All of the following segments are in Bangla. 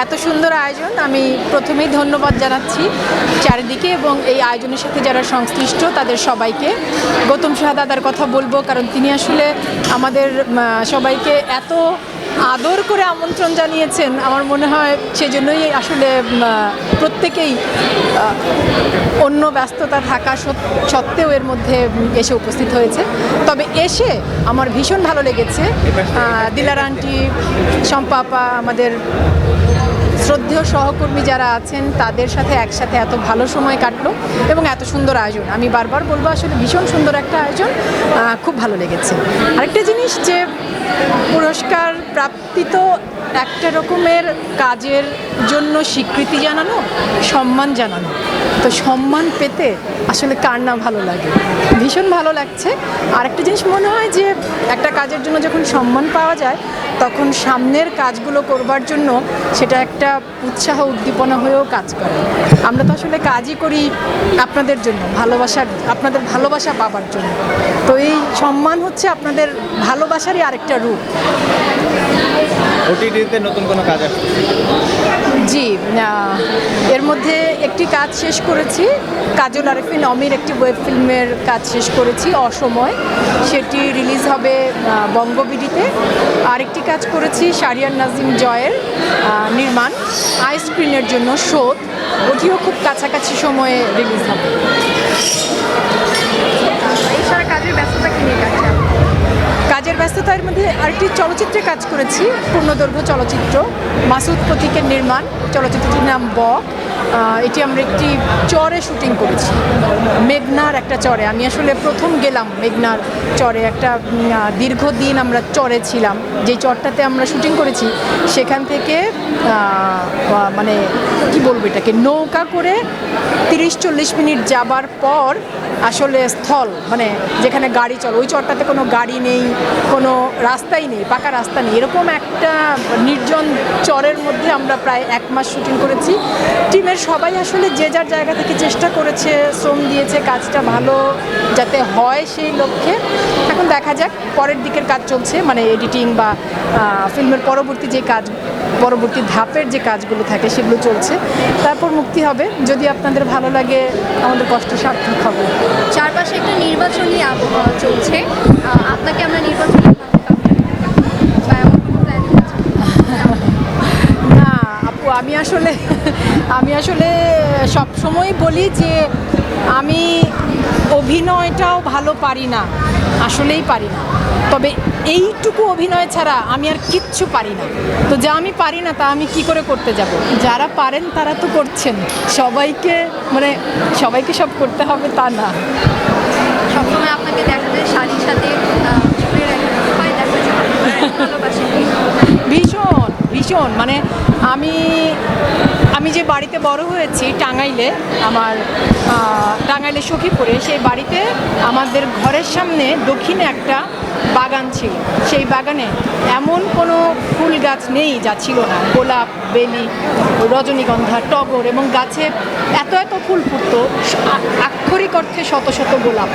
এত সুন্দর আয়োজন। আমি প্রথমেই ধন্যবাদ জানাচ্ছি চারিদিকে এবং এই আয়োজনের সাথে যারা সংশ্লিষ্ট, তাদের সবাইকে। গৌতম শাহ দাদার কথা বলব, কারণ তিনি আসলে আমাদের সবাইকে এত আদর করে আমন্ত্রণ জানিয়েছেন। আমার মনে হয় সেজন্যই আসলে প্রত্যেকেই অন্য ব্যস্ততা থাকা সত- সত্ত্বেও এর মধ্যে এসে উপস্থিত হয়েছে। তবে এসে আমার ভীষণ ভালো লেগেছে। দিলার আন্টি শম্পাপা আমাদের শ্রদ্ধেয় সহকর্মী যারা আছেন, তাদের সাথে একসাথে এত ভালো সময় কাটলো এবং এত সুন্দর আয়োজন। আমি বারবার বলব, আসলে ভীষণ সুন্দর একটা আয়োজন। খুব ভালো লেগেছে। আরেকটা জিনিস যে, পুরস্কার প্রাপ্তি তো একটা রকমের কাজের জন্য স্বীকৃতি জানানো, সম্মান জানানো। তো সম্মান পেতে আসলে কার না ভালো লাগে? ভীষণ ভালো লাগছে। আর একটা জিনিস মনে হয় যে, একটা কাজের জন্য যখন সম্মান পাওয়া যায় তখন সামনের কাজগুলো করবার জন্য সেটা একটা উৎসাহ উদ্দীপনা হয়েও কাজ করে। আমরা তো আসলে কাজই করি আপনাদের জন্য, ভালোবাসার, আপনাদের ভালোবাসা পাবার জন্য। তো এই সম্মান হচ্ছে আপনাদের ভালোবাসারই আরেকটা রূপ। ওটিটিতে নতুন কোনো কাজ আসছে? জি এর মধ্যে একটি কাজ শেষ করেছি। কাজল আরেফিন অমির একটি ওয়েব ফিল্মের কাজ শেষ করেছি, অসময়। সেটি রিলিজ হবে বঙ্গবিডিতে। আরেকটি কাজ করেছি শারিয়ার নাজিম জয়ের নির্মাণ। আই স্ক্রিনের জন্য শোধ। ওটিও খুব কাছাকাছি সময়ে রিলিজ হবে। ব্যস্ততার মধ্যে আরেকটি চলচ্চিত্রে কাজ করেছি, পূর্ণদৈর্ঘ্য চলচ্চিত্র, মাসুদ প্রতীকের নির্মাণ। চলচ্চিত্রটির নাম বক এটি আমরা একটি চরে শুটিং করেছি। মেঘনার একটা চরে। আমি আসলে প্রথম গেলাম মেঘনার চরে। একটা দীর্ঘদিন আমরা চরে ছিলাম। যে চরটাতে আমরা শুটিং করেছি, সেখান থেকে মানে কি বলব এটাকে? নৌকা করে তিরিশ চল্লিশ মিনিট যাবার পর আসলে স্থল মানে যেখানে গাড়ি চলে, ওই চরটাতে কোনো গাড়ি নেই, কোনো রাস্তাই নেই, পাকা রাস্তা নেই। এরকম একটা নির্জন চরের মধ্যে আমরা প্রায় এক মাস শুটিং করেছি। টিমের সবাই আসলে যে যার জায়গা থেকে চেষ্টা করেছে, শ্রম দিয়েছে, কাজটা ভালো যাতে হয় সেই লক্ষ্যে। এখন দেখা যাক, পরের দিকের কাজ চলছে মানে এডিটিং বা ফিল্মের পরবর্তী যে কাজ পরবর্তী ধাপের যে কাজগুলো থাকে সেগুলো চলছে। তারপর মুক্তি হবে যদি আপনাদের ভালো লাগে আমাদের কষ্ট সার্থক হবে। চারপাশে একটা নির্বাচনী আবহাওয়া চলছে। আপনাকে আমরা নির্বাচনী? না আপু আমি আসলে আমি আসলে সব সময় বলি যে আমি অভিনয়টাও ভালো পারি না আসলেই পারি না। তবে এইটুকু অভিনয় ছাড়া আমি আর কিচ্ছু পারি না। তো যা আমি পারি না, তা আমি কি করে করতে যাব? যারা পারেন, তারা তো করছেন। সবাইকে মানে সবাইকে সব করতে হবে তা না। সবসময় আপনাকে দেখা যায়। শাড়ির সাথে ভীষণ মানে আমি আমি যে বাড়িতে বড় হয়েছি টাঙ্গাইলে, আমার টাঙ্গাইলে সখীপুরে, সেই বাড়িতে আমাদের ঘরের সামনে দক্ষিণে একটা বাগান ছিল। সেই বাগানে এমন কোনো ফুল গাছ নেই যা ছিল না। গোলাপ, বেলি, রজনীগন্ধা, টগর এবং গাছে এত এত ফুল ফুটতো আক্ষরিক অর্থে শত শত গোলাপ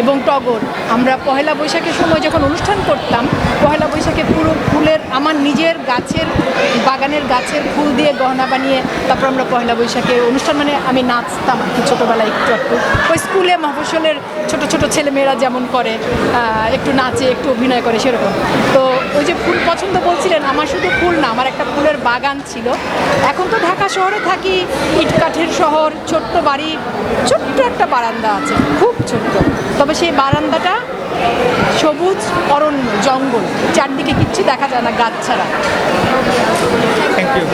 এবং টগর। আমরা পহেলা বৈশাখের সময় যখন অনুষ্ঠান করতাম পহেলা বৈশাখে পুরো ফুলের, আমার নিজের গাছের, বাগানের গাছের ফুল দিয়ে গহনা বানিয়ে তারপর আমরা পয়লা বৈশাখে অনুষ্ঠান মানে আমি নাচতাম আর কি ছোটোবেলায় একটু একটু। ওই স্কুলে মফসলের ছোট ছোট ছেলেমেয়েরা যেমন করে একটু নাচে, একটু অভিনয় করে সেরকম। তো ওই যে ফুল পছন্দ বলছিলেন, আমার শুধু ফুল না, আমার একটা ফুলের বাগান ছিল। এখন তো ঢাকা শহরে থাকি, ইটকাঠের শহর, ছোট্ট বাড়ি, ছোট্ট একটা বারান্দা আছে, খুব ছোট্ট। তবে সেই বারান্দাটা সবুজ অরণ্য জঙ্গল। চারদিকে কিচ্ছু দেখা যায় না গাছ ছাড়া। Thank you